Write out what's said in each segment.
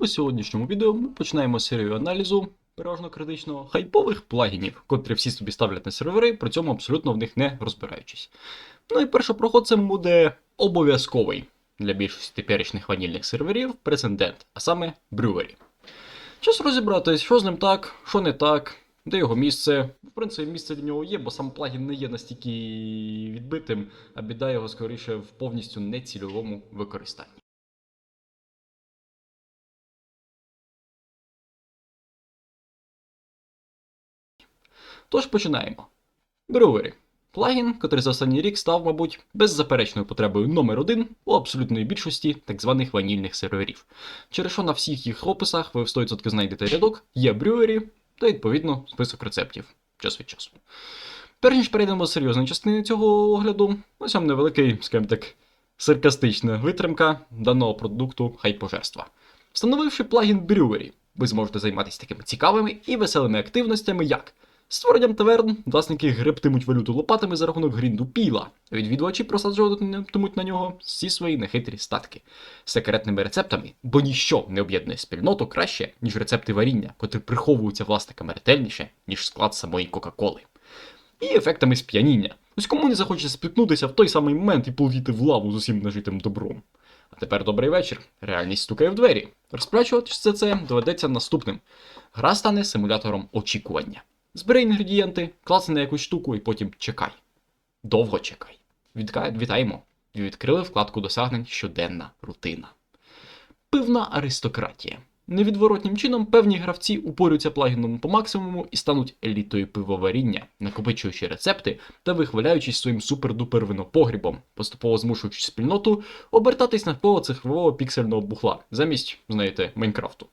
В сьогоднішньому відео ми починаємо серію аналізу переважно критичного хайпових плагінів, котрі всі собі ставлять на сервери, при цьому абсолютно в них не розбираючись. Ну і першопроходцем буде обов'язковий для більшості теперішніх ванільних серверів прецедент, а саме Brewery. Час розібратись, що з ним так, що не так, де його місце. В принципі, місце для нього є, бо сам плагін не є настільки відбитим, а біда його скоріше в повністю нецільовому використанні. Тож починаємо. Brewery. Плагін, котрий за останній рік став, мабуть, беззаперечною потребою номер один у абсолютної більшості так званих ванільних серверів. Через що на всіх їх описах ви в 100% знайдете рядок, є Brewery та відповідно список рецептів час від часу. Перш ніж перейдемо до серйозної частини цього огляду, ось вам невеликий, скажімо так, саркастична витримка даного продукту хайпожерства. Встановивши плагін Brewery, ви зможете займатися такими цікавими і веселими активностями, як створенням таверн, власники гребтимуть валюту лопатами за рахунок грінду піла, відвідувачі просаджуватимуть на нього всі свої нехитрі статки з секретними рецептами, бо ніщо не об'єднує спільноту краще, ніж рецепти варіння, котрі приховуються власниками ретельніше, ніж склад самої Кока-Коли. І ефектами сп'яніння. Ось кому не захочеться спіткнутися в той самий момент і полетіти в лаву з усім нажитим добром. А тепер добрий вечір. Реальність стукає в двері. Розплачуватися це доведеться наступним. Гра стане симулятором очікування. Збери інгредієнти, клацни на якусь штуку і потім чекай. Довго чекай. Вітаємо. Відкрили вкладку досягнень щоденна рутина. Пивна аристократія. Невідворотнім чином певні гравці упорюються плагіном по максимуму і стануть елітою пивоваріння, накопичуючи рецепти та вихваляючись своїм супер-дупер винопогрібом, поступово змушуючи спільноту обертатись навколо цифрового піксельного бухла замість, знаєте, Майнкрафту.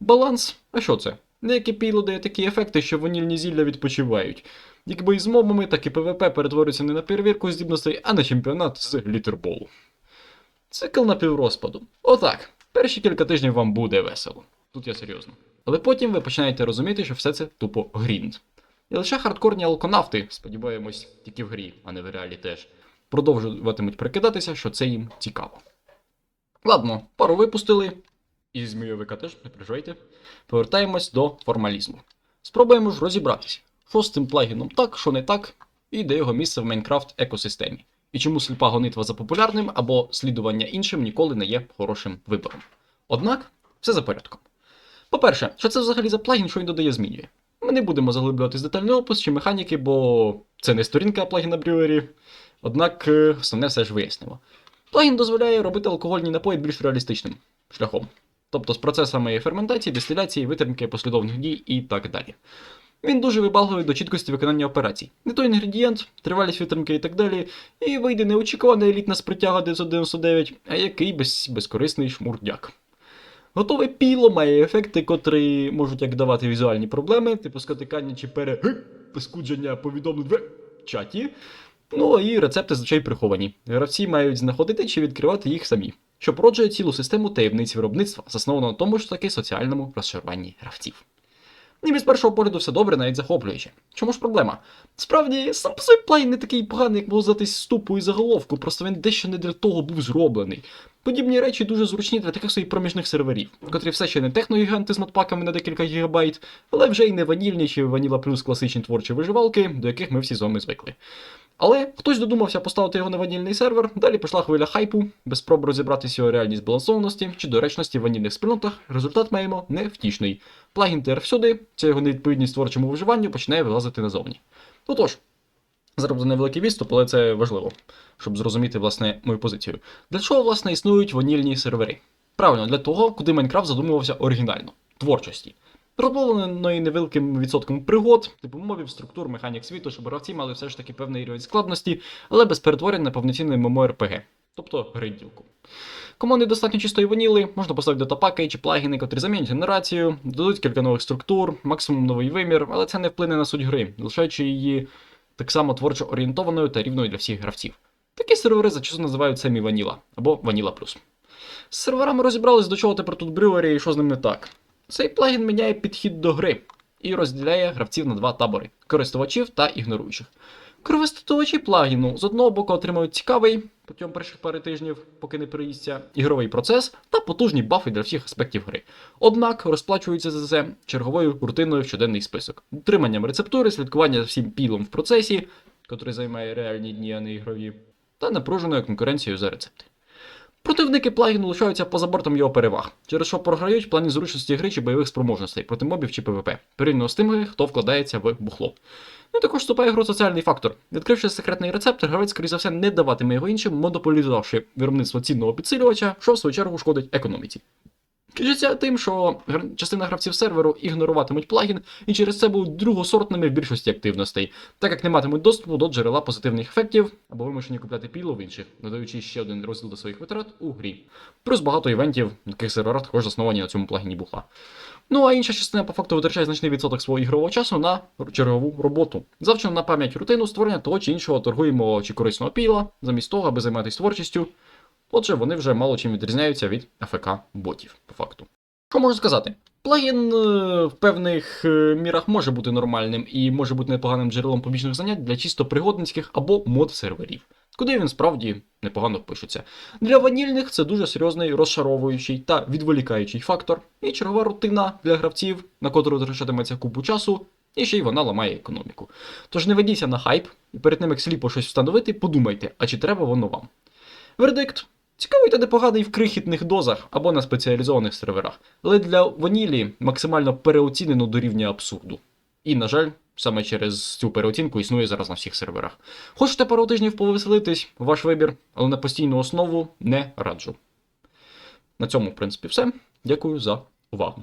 Баланс, а що це? Деякі піло дає такі ефекти, що ванільні зілля відпочивають. Якби і з мобами, так і ПВП перетворюється не на перевірку здібностей, а на чемпіонат з літерболу. Цикл напіврозпаду. Отак. Перші кілька тижнів вам буде весело. Тут я серйозно. Але потім ви починаєте розуміти, що все це тупо грінд. І лише хардкорні алконавти, сподіваємось, тільки в грі, а не в реалі теж, продовжуватимуть прикидатися, що це їм цікаво. Ладно, пару випустили, і змійовика теж, не переживайте. Повертаємось до формалізму. Спробуємо ж розібратися, що з цим плагіном так, що не так, і де його місце в Майнкрафт екосистемі. І чому сліпа гонитва за популярним або слідування іншим ніколи не є хорошим вибором. Однак, все за порядком. По-перше, що це взагалі за плагін, що він додає змінює? Ми не будемо заглиблюватись детальний опис чи механіки, бо це не сторінка плагіна Brewery. Однак е, основне все ж вияснимо. Плагін дозволяє робити алкогольні напої більш реалістичним шляхом. Тобто з процесами ферментації, дистиляції, витримки послідовних дій і так далі. Він дуже вибагливий до чіткості виконання операцій. Не той інгредієнт, тривалість витримки і так далі, і вийде неочікувана елітна спритяга 999, а який без, безкорисний шмурдяк. Готове піло має ефекти, котрі можуть як давати візуальні проблеми, типу скотикання чи перескудження повідомлень в чаті. Ну і рецепти зазвичай приховані. Гравці мають знаходити чи відкривати їх самі, що породжує цілу систему таємниць виробництва, засновану на тому ж таки соціальному розшаруванні гравців. Ніби з першого погляду все добре, навіть захоплююче. Чому ж проблема? Справді, сам по собі плей не такий поганий, як було здатись ступу і заголовку, просто він дещо не для того був зроблений. Подібні речі дуже зручні для таких своїх проміжних серверів, котрі все ще не техногіганти з модпаками на декілька гігабайт, але вже й не ванільні чи ваніла плюс класичні творчі виживалки, до яких ми всі з вами звикли. Але хтось додумався поставити його на ванільний сервер, далі пішла хвиля хайпу, без спроб розібратися його реальній збалансованості чи доречності в ванільних спільнотах, результат маємо невтішний. Плагін тер всюди, ця його невідповідність творчому виживанню починає вилазити назовні. Отож, буде невеликий відступ, але це важливо, щоб зрозуміти власне мою позицію. Для чого, власне, існують ванільні сервери? Правильно, для того, куди Майнкрафт задумувався оригінально творчості. Розбавленої невеликим відсотком пригод, типу мовів, структур, механік світу, щоб гравці мали все ж таки певний рівень складності, але без перетворень на повноцінний MMORPG, тобто гриділку. Кому недостатньо чистої ваніли, можна поставити датапаки чи плагіни, котрі замінять генерацію, додадуть кілька нових структур, максимум новий вимір, але це не вплине на суть гри, лишаючи її так само творчо орієнтованою та рівною для всіх гравців. Такі сервери зачасту називають самі ваніла або Ваніла Плюс. З серверами розібрались, до чого тепер тут брювері і що з ним не так. Цей плагін міняє підхід до гри і розділяє гравців на два табори користувачів та ігноруючих. Користувачі плагіну з одного боку отримують цікавий, протягом перших пари тижнів, поки не приїсться, ігровий процес та потужні бафи для всіх аспектів гри. Однак розплачуються за це черговою рутиною в щоденний список, утриманням рецептури, слідкування за всім пілом в процесі, котрий займає реальні дні, а не ігрові, та напруженою конкуренцією за рецепти. Противники плагіну лишаються поза бортом його переваг, через що програють в плані зручності гри чи бойових спроможностей проти мобів чи ПВП, порівняно з тими, хто вкладається в бухло. Ну і також вступає гру соціальний фактор. Відкривши секретний рецепт, гравець, скоріше за все, не даватиме його іншим, монополізувавши виробництво цінного підсилювача, що в свою чергу шкодить економіці. Кінчиться тим, що частина гравців серверу ігноруватимуть плагін і через це будуть другосортними в більшості активностей, так як не матимуть доступу до джерела позитивних ефектів або вимушені купляти піло в інших, додаючи ще один розділ до своїх витрат у грі. Плюс багато івентів, яких сервера також засновані на цьому плагіні бухла. Ну а інша частина по факту витрачає значний відсоток свого ігрового часу на чергову роботу. Завчено на пам'ять рутину створення того чи іншого торгуємо чи корисного піла, замість того, аби займатися творчістю. Отже, вони вже мало чим відрізняються від АФК ботів, по факту. Що можу сказати? Плагін е, в певних е, мірах може бути нормальним і може бути непоганим джерелом побічних занять для чисто пригодницьких або мод серверів, куди він справді непогано впишеться. Для ванільних це дуже серйозний розшаровуючий та відволікаючий фактор, і чергова рутина для гравців, на котру витрачатиметься купу часу, і ще й вона ламає економіку. Тож не ведіться на хайп, і перед тим як сліпо щось встановити, подумайте, а чи треба воно вам. Вердикт. Цікавий та непоганий в крихітних дозах або на спеціалізованих серверах, але для ванілі максимально переоцінено до рівня абсурду. І, на жаль, саме через цю переоцінку існує зараз на всіх серверах. Хочете пару тижнів повеселитись, ваш вибір, але на постійну основу не раджу. На цьому, в принципі, все. Дякую за увагу.